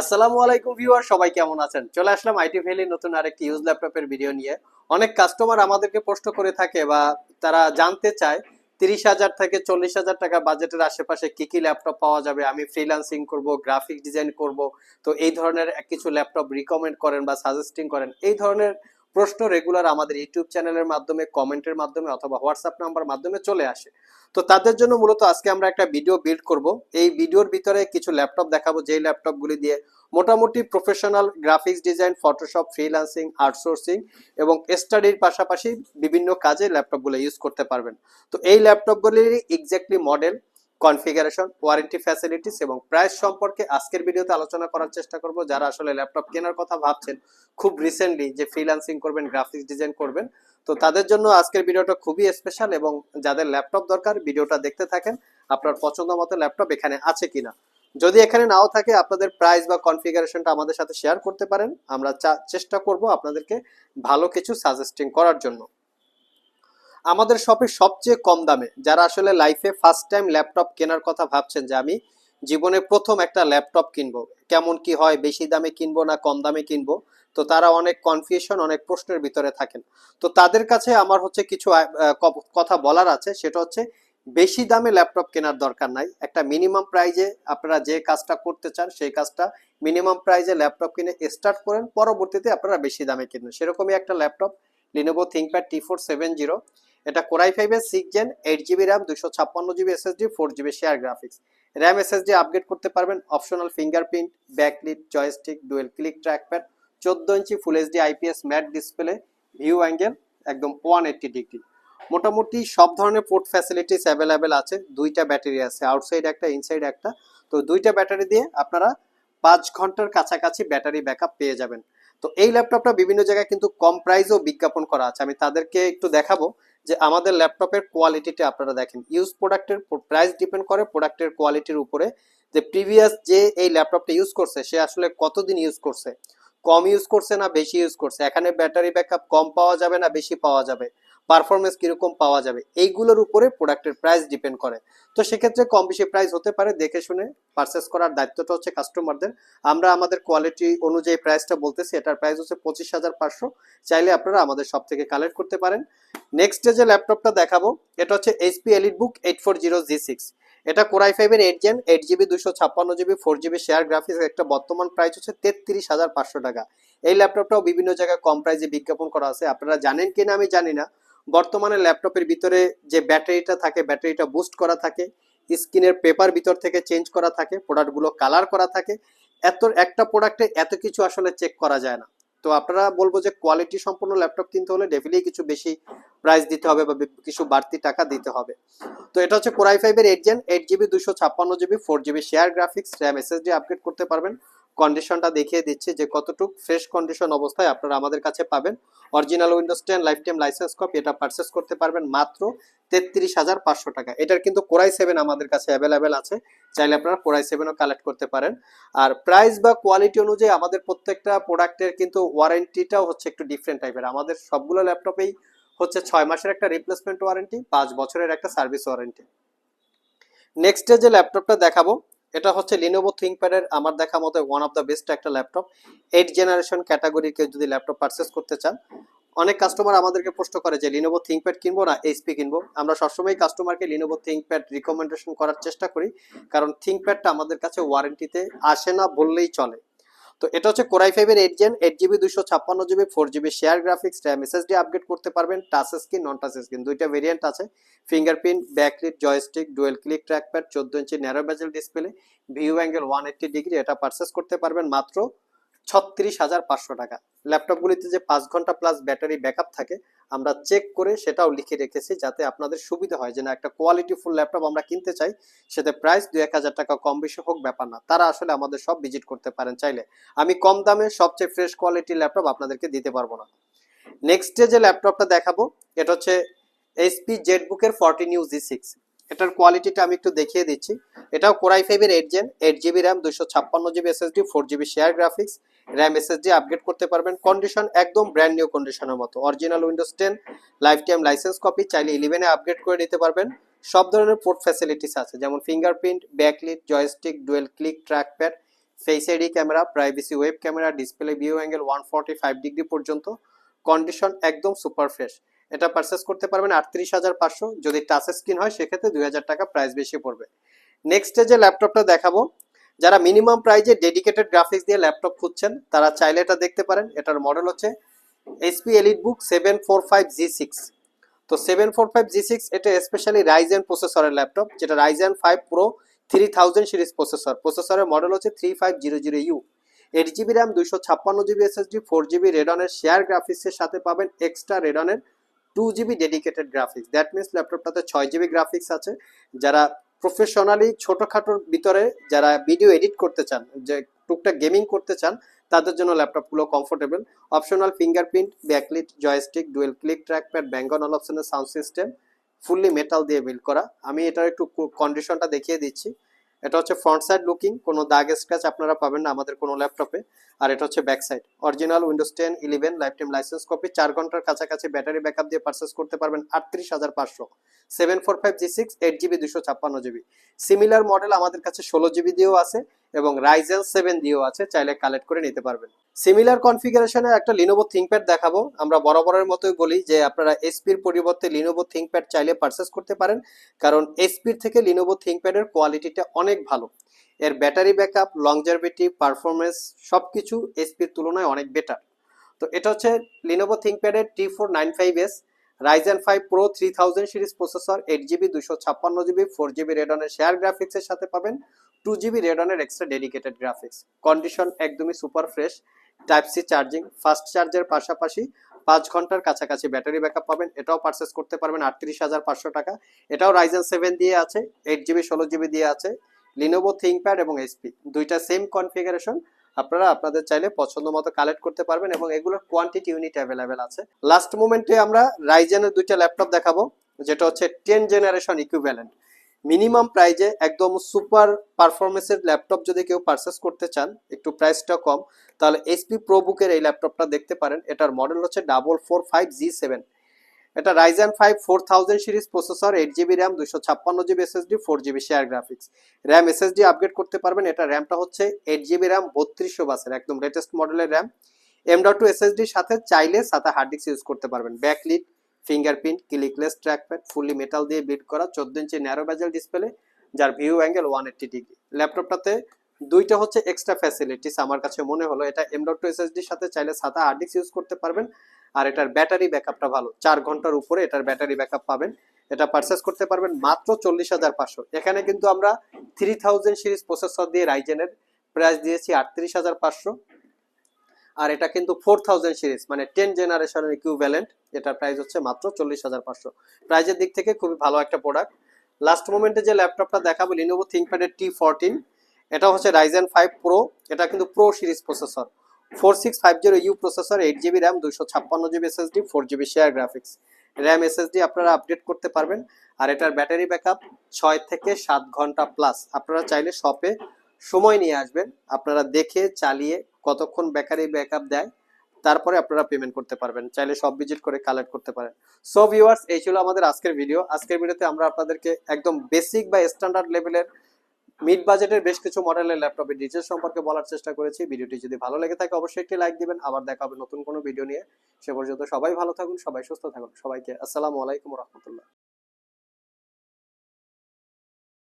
আসসালামু আলাইকুম ভিউয়ার, সবাই কেমন আছেন? চলে আসলাম আইটি ভ্যালি নতুন আরেকটি ইউজ ল্যাপটপের ভিডিও নিয়ে। অনেক কাস্টমার আমাদেরকে প্রশ্ন করে থাকে বা তারা জানতে চায়, তিরিশ হাজার থেকে চল্লিশ হাজার টাকা বাজেটের আশেপাশে কি কি ল্যাপটপ পাওয়া যাবে, আমি ফ্রিলান্সিং করব গ্রাফিক ডিজাইন করব। তো এই ধরনের কিছু ল্যাপটপ রিকমেন্ড করেন বা সাজেস্টিং করেন, এই ধরনের প্রশ্ন রেগুলার আমাদের ইউটিউব চ্যানেলের মাধ্যমে কমেন্টের মাধ্যমে অথবা হোয়াটসঅ্যাপ নাম্বার মাধ্যমে চলে আসে। তো তাদের জন্য মূলত আজকে আমরা একটা ভিডিও বিল্ড করব। এই ভিডিওর ভিতরে কিছু ল্যাপটপ দেখাবো। যেই ল্যাপটপগুলি দিয়ে মোটামুটি professional graphics design Photoshop freelancing outsourcing এবং স্টাডির পাশাপাশি বিভিন্ন কাজে ল্যাপটপগুলো ইউজ করতে পারবেন। তো এই ল্যাপটপগুলির exactly model configuration warranty facilities এবং প্রাইস সম্পর্কে আজকের ভিডিওতে আলোচনা করার চেষ্টা করব। যারা আসলে ল্যাপটপ কেনার কথা ভাবছেন, খুব রিসেন্টলি যে ফ্রিল্যান্সিং করবেন গ্রাফিক্স ডিজাইন করবেন, তো তাদের জন্য আজকের ভিডিওটা খুবই স্পেশাল এবং যাদের ল্যাপটপ দরকার ভিডিওটা দেখতে থাকেন, আপনার পছন্দ মতো ল্যাপটপ এখানে আছে কিনা। যদি এখানে নাও থাকে, আপনাদের প্রাইস বা কনফিগারেশনটা আমাদের সাথে শেয়ার করতে পারেন। আমরা চেষ্টা করব আপনাদেরকে ভালো কিছু সাজেস্টিং করার জন্য। আমাদের শপে সবচেয়ে কম দামে। যারা আসলে লাইফে ফার্স্ট টাইম ল্যাপটপ কেনার কথা ভাবছেন যে আমি জীবনে প্রথম একটা ল্যাপটপ কিনবো, কেমন কি হয়, বেশি দামে কিনবো না কম দামে কিনবো, তো তারা অনেক কনফিউশন অনেক প্রশ্নের ভিতরে থাকেন। তো তাদের কাছে আমার হচ্ছে কিছু কথা বলার আছে, সেটা হচ্ছে বেশি দামে ল্যাপটপ কেনার দরকার নাই। একটা মিনিমাম প্রাইজে আপনারা যে কাজটা করতে চান, সেই কাজটা মিনিমাম প্রাইজে ল্যাপটপ কিনে স্টার্ট করেন, পরবর্তীতে আপনারা বেশি দামে কিনবেন। সেরকমই একটা laptop Lenovo ThinkPad T four seven zero এটা কোরাই ফাইভের six gen eight GB RAM দুশো ছাপ্পান্ন GB SSD four GB shared graphics RAM SSD upgrade করতে পারবেন optional fingerprint backlit joystick dual click trackpad চোদ্দ inch full HD IPS matte display view angle একদম one eighty degree মোটামুটি সব ধরনের port facilities available আছে। দুইটা ব্যাটারি আছে আউটসাইড একটা ইনসাইড একটা। তো দুইটা ব্যাটারি দিয়ে আপনারা পাঁচ ঘণ্টার কাছাকাছি ব্যাটারি ব্যাকআপ পেয়ে যাবেন। তো এই ল্যাপটপটা বিভিন্ন জায়গায় কিন্তু কম প্রাইসেও বিজ্ঞাপন করা আছে। আমি তাদেরকে একটু দেখাবো। যে আমাদের ল্যাপটপের কোয়ালিটিটা আপনারা দেখেন। ইউজ প্রোডাক্টের প্রাইস ডিপেন্ড করে প্রোডাক্টের কোয়ালিটির উপরে। যে প্রিভিয়াস যে এই ল্যাপটপটা ইউজ করছে, সে আসলে কতদিন ইউজ করছে? কম ইউজ করছে না বেশি ইউজ করছে? এখানে ব্যাটারি ব্যাকআপ কম পাওয়া যাবে না বেশি পাওয়া যাবে? পারফরমেন্স কীরকম পাওয়া যাবে, এইগুলোর উপরে প্রোডাক্টের প্রাইস ডিপেন্ড করে। তো সেক্ষেত্রে কম বেশি প্রাইস হতে পারে, দেখে শুনে পারচেস করার দায়িত্বটা হচ্ছে কাস্টমারদের আমরা আমাদের কোয়ালিটি অনুযায়ী প্রাইসটা বলতেছি, এটার প্রাইস হচ্ছে পঁচিশ হাজার পাঁচশো। চাইলে আপনারা আমাদের সব থেকে কালেক্ট করতে পারেন। নেক্সট যে ল্যাপটপটা দেখাবো, এটা হচ্ছে HP Elite Book eight four zero G six এটা কোরাই ফাইভের এইট জেন এইট জিবি দুশো ছাপ্পান্ন GB four GB shared graphics একটা বর্তমান প্রাইস হচ্ছে তেত্রিশ হাজার পাঁচশো টাকা। এই ল্যাপটপটাও বিভিন্ন জায়গায় কম প্রাইসে বিজ্ঞাপন করা আছে। আপনারা জানেন কিনা আমি জানি না। বর্তমানে ল্যাপটপের ভিতরে যে ব্যাটারিটা থাকে, ব্যাটারিটা বুস্ট করা থাকে, স্ক্রিনের পেপার ভিতর থেকে চেঞ্জ করা থাকে প্রোডাক্টগুলো কালার করা থাকে, এত, একটা প্রোডাক্টে এত কিছু আসলে চেক করা যায় না। তো আপনারা বলব যে কোয়ালিটি সম্পন্ন ল্যাপটপ কিনতে হলে ডেফিনেটলি কিছু বেশি প্রাইস দিতে হবে বা কিছু বাড়তি টাকা দিতে হবে। তো এটা হচ্ছে কোরাই ফাইভের এইট জেন এইট জিবি দুশো ছাপ্পান্ন GB four GB shared graphics RAM SSD upgrade করতে পারবেন। কন্ডিশনটা দেখিয়ে দিচ্ছি যে কতটুক ফ্রেশ কন্ডিশন অবস্থায় আপনারা আমাদের কাছে পাবেন। Original Windows ten life time licence copy এটা পারচেস করতে পারবেন মাত্র তেত্রিশ হাজার পাঁচশো টাকা। এটার কিন্তু কোরাই সেভেন আমাদের কাছে অ্যাভেলেবেল আছে, চাইলে আপনারা কোরাই সেভেনও কালেক্ট করতে পারেন। আর প্রাইস বা কোয়ালিটি অনুযায়ী আমাদের প্রত্যেকটা প্রোডাক্টের কিন্তু ওয়ারেন্টিটাও হচ্ছে একটু ডিফারেন্ট টাইপের আমাদের সবগুলো ল্যাপটপেই হচ্ছে ছয় মাসের একটা রিপ্লেসমেন্ট ওয়ারেন্টি পাঁচ বছরের একটা সার্ভিস ওয়ারেন্টি নেক্সট যে ল্যাপটপটা দেখাবো এটা হচ্ছে লিনোভো থিঙ্কপ্যাডের আমার দেখা মতো ওয়ান অফ দ্য বেস্ট একটা ল্যাপটপ এইট জেনারেশন ক্যাটাগরির কেউ যদি ল্যাপটপ পারচেস করতে চান, অনেক কাস্টমার আমাদেরকে প্রশ্ন করে যে লিনোভো থিঙ্কপ্যাড কিনবো না এইচপি কিনবো? আমরা সবসময় কাস্টমারকে লিনোভো থিঙ্কপ্যাড রিকমেন্ডেশন করার চেষ্টা করি, কারণ থিঙ্কপ্যাডটা আমাদের কাছে ওয়ারেন্টিতে আসে না বললেই চলে। তো এটা হচ্ছে কোরাই ফাইভের এইট জেন এইট জিবি দুশো ছাপ্পান্ন GB four GB share graphics RAM SSD upgrade করতে পারবেন touch screen non touch screen দুইটা ভেরিয়েন্ট আছে। Fingerprint backlit joystick dual click trackpad চোদ্দ ইঞ্চি narrow bezel display view angle one eighty degree এটা purchase করতে পারবেন মাত্র ছত্রিশ হাজার পাঁচশো টাকা। ল্যাপটপগুলিতে যে পাঁচ ঘণ্টা প্লাস ব্যাটারি ব্যাকআপ থাকে, আমরা চেক করে সেটাও লিখে রেখেছি যাতে আপনাদের সুবিধা হয় যে না, একটা কোয়ালিটি ফুল ল্যাপটপ আমরা কিনতে চাই, সেতে প্রাইস দুই এক হাজার টাকা কম বেশি হোক, ব্যাপার না। তারা আসলে আমাদের সব ভিজিট করতে পারেন চাইলে। আমি কম দামে সবচেয়ে ফ্রেশ কোয়ালিটির ল্যাপটপ আপনাদেরকে দিতে পারব না। নেক্সট ডে যে ল্যাপটপটা দেখাবো, এটা হচ্ছে এইচপি জেটবুকের ফর্টিন ইউ জি সিক্স এটার কোয়ালিটিটা আমি একটু দেখিয়ে দিচ্ছি। এটাও কোরাই ফাইভের eight gen eight GB RAM দুশো ছাপ্পান্ন GB SSD four GB share graphics RAM SSD upgrade করতে পারবেন। কন্ডিশন একদম ব্র্যান্ড নিউ কন্ডিশনের মতো। Original Windows ten life time licence copy চাইলে ইলেভেনে আপগ্রেড করে নিতে পারবেন। সব ধরনের পোর্ট ফ্যাসিলিটিস আছে, যেমন fingerprint backlit joystick dual click trackpad face ID camera privacy web camera display view angle one forty five degree পর্যন্ত। কন্ডিশন একদম সুপার ফ্রেশ এটা পারচেস করতে পারবেন আটত্রিশ হাজার পাঁচশো। যদি টাচ স্ক্রিন হয়, সেক্ষেত্রে দুই হাজার টাকা প্রাইস বেশি পড়বে। নেক্সট যে ল্যাপটপটা দেখাবো, যারা মিনিমাম প্রাইজে ডেডিকেটেড গ্রাফিক্স দিয়ে ল্যাপটপ খুঁজছেন, তারা চাইলে এটা দেখতে পারেন। এটার মডেল হচ্ছে HP Elite Book seven four five G six তো seven four five G six এটা স্পেশালি রাইজেন প্রসেসরের ল্যাপটপ যেটা Ryzen five pro three thousand series processor প্রসেসরের মডেল হচ্ছে three five zero zero U eight GB RAM দুইশো ছাপ্পান্ন GB SSD four GB রেডনের share গ্রাফিক্সের সাথে পাবেন extra রেডনের two GB dedicated graphics that means ল্যাপটপটাতে ছয় জিবি গ্রাফিক্স আছে। যারা প্রফেশনালি ছোটোখাটোর ভিতরে যারা ভিডিও এডিট করতে চান, যে টুকটাক গেমিং করতে চান, তাদের জন্য ল্যাপটপগুলো comfortable optional fingerprint backlit joystick dual click trackpad ব্যাঙ্গন অল অপশনের সাউন্ড সিস্টেম ফুললি মেটাল দিয়ে বিল্ড করা। আমি এটার একটু কন্ডিশনটা দেখিয়ে দিচ্ছি। এটা হচ্ছে ফ্রন্ট সাইড লুকিং কোনো দাগ স্ক্র্যাচ আপনারা পাবেন না আমাদের কোনো ল্যাপটপে আর এটা হচ্ছে back side original Windows ten eleven life time licence copy চার ঘণ্টার কাছাকাছি ব্যাটারি ব্যাকআপ দিয়ে পারচেস করতে পারবেন আটত্রিশ হাজার পাঁচশো। Seven four five G six eight GB দুশো ছাপ্পান্ন জিবি সিমিলার মডেল আমাদের কাছে ষোলো জিবি দিয়েও আছে। এবং রাইজেন সেভেন দিয়েও আছে, চাইলে কালেক্ট করে নিতে পারবেন। সিমিলার কনফিগারেশনে একটা লিনোভো থিঙ্কপ্যাড দেখাবো। আমরা বরাবরের মতোই বলি যে, আপনারা এসপির পরিবর্তে লিনোভো থিঙ্কপ্যাড চাইলে পারচেস করতে পারেন, কারণ এসপির থেকে লিনোভো থিঙ্কপ্যাডের কোয়ালিটিটা অনেক ভালো। এর ব্যাটারি ব্যাকআপ লংজারভিটি পারফরমেন্স সব কিছু এসপির তুলনায় অনেক বেটার তো এটা হচ্ছে Lenovo থিঙ্কপ্যাডের T four nine five S Ryzen five pro three thousand series processor eight GB দুশো ছাপ্পান্ন জিবি ফোর জিবি রেডনের শেয়ার গ্রাফিক্সের সাথে পাবেন। টু জিবি রেডনের এক্সট্রা ডেডিকেটেড গ্রাফিক্স কন্ডিশন একদমই super fresh type C charging fast চার্জের পাশাপাশি পাঁচ ঘণ্টার কাছাকাছি ব্যাটারি ব্যাকআপ পাবেন। এটাও পারচেস করতে পারবেন আটত্রিশ হাজার পাঁচশো টাকা। এটাও রাইজেন সেভেন দিয়ে আছে এইট জিবি ষোলো জিবি দিয়ে আছে লিনোভো থিঙ্কপ্যাড এবং এসপি দুইটা সেম কনফিগারেশন আপনারা আপনাদের চাইলে পছন্দ মতো কালেক্ট করতে পারবেন এবং এগুলোর কোয়ান্টিটি ইউনিট অ্যাভেলেবেল আছে। লাস্ট মোমেন্টে আমরা রাইজেনের দুইটা ল্যাপটপ দেখাবো, যেটা হচ্ছে টেন জেনারেশন ইকুইভ্যালেন্ট মিনিমাম প্রাইজে একদম সুপার পারফরমেন্সের ল্যাপটপ যদি কেউ পারচেস করতে চান, একটু প্রাইসটা কম, তাহলে এইচপি প্রো বুকের এই ল্যাপটপটা দেখতে পারেন। এটার মডেল হচ্ছে double four five G seven এটা Ryzen five four thousand series processor eight GB RAM দুশো ছাপ্পান্ন GB SSD four GB share graphics RAM SSD upgrade করতে পারবেন। এটা র্যামটা হচ্ছে এইট জিবি র্যাম বত্রিশশো বাসের, একদম লেটেস্ট মডেলের র্যাম এম ডট টু এসএসডির সাথে চাইলে সাথে হার্ড ডিস্ক ইউজ করতে পারবেন। Backlit fingerprint, clickless trackpad fully metal দিয়ে বিল্ড করা, চোদ্দ ইঞ্চি ন্যারো ব্যাজেল ডিসপ্লে, যার view angle one eighty degree. ল্যাপটপটাতে দুইটা হচ্ছে এক্সট্রা ফ্যাসিলিটিস আমার কাছে মনে হলো। এটা এম ডট টু এসএসডির সাথে চাইলে সাথে হার্ড ডিস্ক ইউজ করতে পারবেন। আর এটার ব্যাটারি ব্যাকআপটা ভালো। চার ঘণ্টার উপরে এটার ব্যাটারি ব্যাকআপ পাবেন। এটা পারচেস করতে পারবেন মাত্র চল্লিশ হাজার পাঁচশো। এখানে কিন্তু আমরা থ্রি থাউজেন্ড সিরিজ প্রসেসর দিয়ে রাইজেনের প্রাইস দিয়েছি আটত্রিশ হাজার পাঁচশো। আর এটা কিন্তু ফোর থাউজেন্ড সিরিজ মানে টেন জেনারেশনের ইকুইভ্যালেন্ট এটার প্রাইস হচ্ছে মাত্র চল্লিশ হাজার পাঁচশো। প্রাইজের দিক থেকে খুবই ভালো একটা প্রোডাক্ট লাস্ট মোমেন্টে যে ল্যাপটপটা দেখাবো লিনোভো থিঙ্কপ্যাডের টি ফোরটিন এটা হচ্ছে রাইজেন ফাইভ প্রো এটা কিন্তু pro series processor four six five zero U processor eight GB RAM দুশো ছাপ্পান্ন GB SSD four GB share graphics RAM SSD আপনারা আপডেট করতে পারবেন। আর এটার ব্যাটারি ব্যাকআপ ছয় থেকে সাত ঘণ্টা প্লাস আপনারা চাইলে শপে সময় নিয়ে আসবেন। আপনারা দেখে, চালিয়ে কতক্ষণ ব্যাটারি ব্যাকআপ দেয়, তারপরে আপনারা পেমেন্ট করতে পারবেন। চাইলে সব ভিজিট করে কালেক্ট করতে পারেন। সো ভিউয়ার্স এই ছিল আমাদের আজকের ভিডিও আজকের ভিডিওতে আমরা আপনাদেরকে একদম বেসিক বা স্ট্যান্ডার্ড লেভেলের মিড বাজেটের বেশ কিছু মডেলের ল্যাপটপের ডিটেলস সম্পর্কে বলার চেষ্টা করেছি। ভিডিওটি যদি ভালো লেগে থাকে, অবশ্যই একটি লাইক দিবেন। আবার দেখা হবে নতুন কোনো ভিডিও নিয়ে। সে পর্যন্ত সবাই ভালো থাকুন, সবাই সুস্থ থাকুন। সবাইকে আসসালামু আলাইকুম রহমতুল্লাহ।